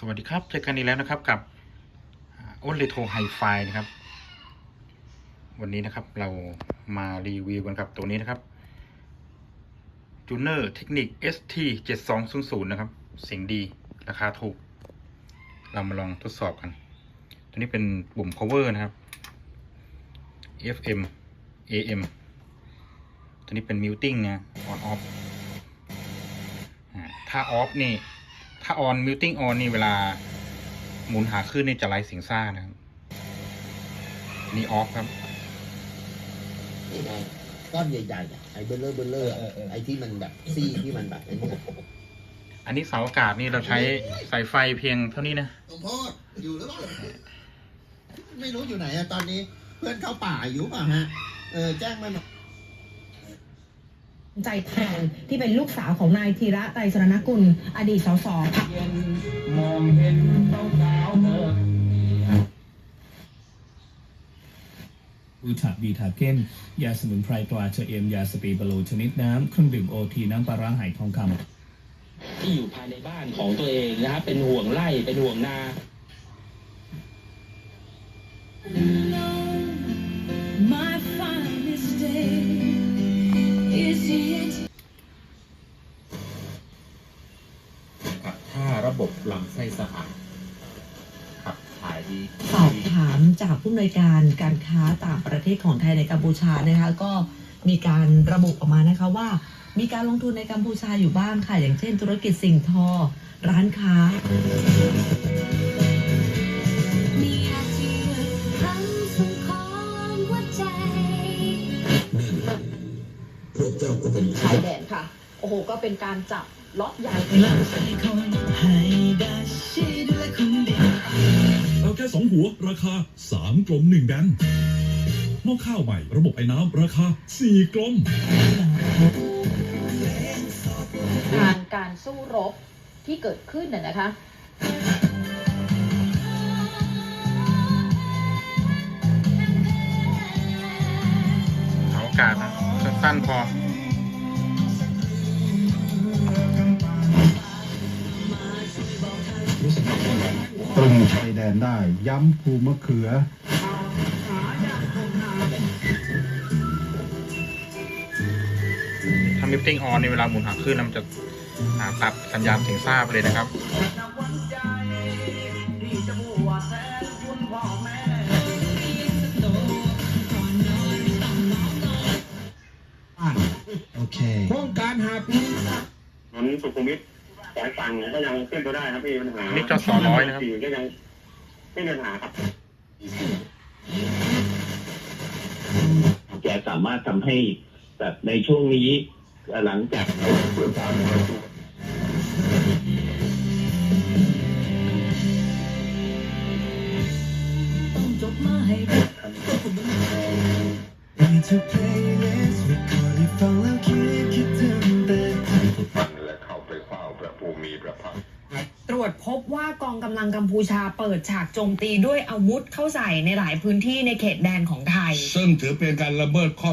สวัสดีครับ เจอกันอีกแล้วนะครับกับโอนเลโทไฮไฟนะครับ วันนี้นะครับเรามารีวิวกันกับตัวนี้นะครับจูเนอร์เทคนิค ST 7200นะครับ เสียงดีราคาถูก เรามาลองทดสอบกัน ตัวนี้เป็นปุ่ม power นะครับ FM AM ตัวนี้เป็น muting นะ on off อ่า ถ้า off นี่ถ้า on muting on นี่เวลา หมุนหาขึ้นนี่จะไร้เสียงซ่านะครับ นี่ off ครับ นี่ไงก้อนใหญ่ๆอะไอ้เบลเลอร์เบลเลอร์ไอ้ที่มันแบบซี่ที่มันแบบไอ้นี่อันนี้เสาอากาศนี่เราใช้สายไฟเพียงเท่านี้นะ หลวงพ่ออยู่หรือเปล่าไม่รู้อยู่ไหนอะตอนนี้ เพื่อนเข้าป่าอยู่ป่ะฮะ เออแจ้งมาหน่อย ใจแทนที่เป็นลูกสาวของนายธีระไตรสรณกุล อดีตสสมองเห็นสาวๆเธอบูทับบีทาเก้นยาสมุนไพรตราเชเอม ยาสปีบาโลชนิดน้ำเครื่องดื่มโอทีน้ำปลาร้าไหทองคำที่อยู่ภายในบ้านของตัวเองนะครับเป็นห่วงไร่เป็นห่วงนา is yet ถ้าระบบลำไส้สะอาดขับถ่ายดีสอบถามจากผู้อำนวยการการค้าต่างประเทศของไทยในกัมพูชานะคะ ก็มีการระบุออกมานะคะว่า มีการลงทุนในกัมพูชาอยู่บ้างค่ะ อย่างเช่น ธุรกิจสิ่งทอ ร้านค้า โอ้โห ก็เป็นการจับล็อกใหญ่เอาแค่สองหัวราคาสามกลมหนึ่งแบนหม้อข้าวใหม่ ระบบไอ้น้ำราคาสี่กลมการการสู้รบที่เกิดขึ้นน่ะนะคะเสาอากาศนะสั้นๆพอ งชายแดนได้ ย้ำภูมะเขือถ้า muting on ในเวลาหมุนหาขึ้นแล้วมันจะอ่าตัดสัญญาณเสียงซ่าไปเลยนะครับ โอเค โครงการหาปีถนนสุขุมวิท สายฝั่งก็ยังขึ้นตัวได้ครับพี่ปัญหานี่จอสอร้อยนะครับ สี่ก็ยังไม่มีปัญหาครับแกสามารถทำให้แบบในช่วงนี้หลังจาก ต้องจบมาให้ได้ ตรวจพบว่ากองกำลังกัมพูชาเปิดฉากโจมตีด้วยอาวุธเข้าใส่ในหลายพื้นที่ในเขตแดนของไทย ซึ่งถือเป็นการละเมิดข้อ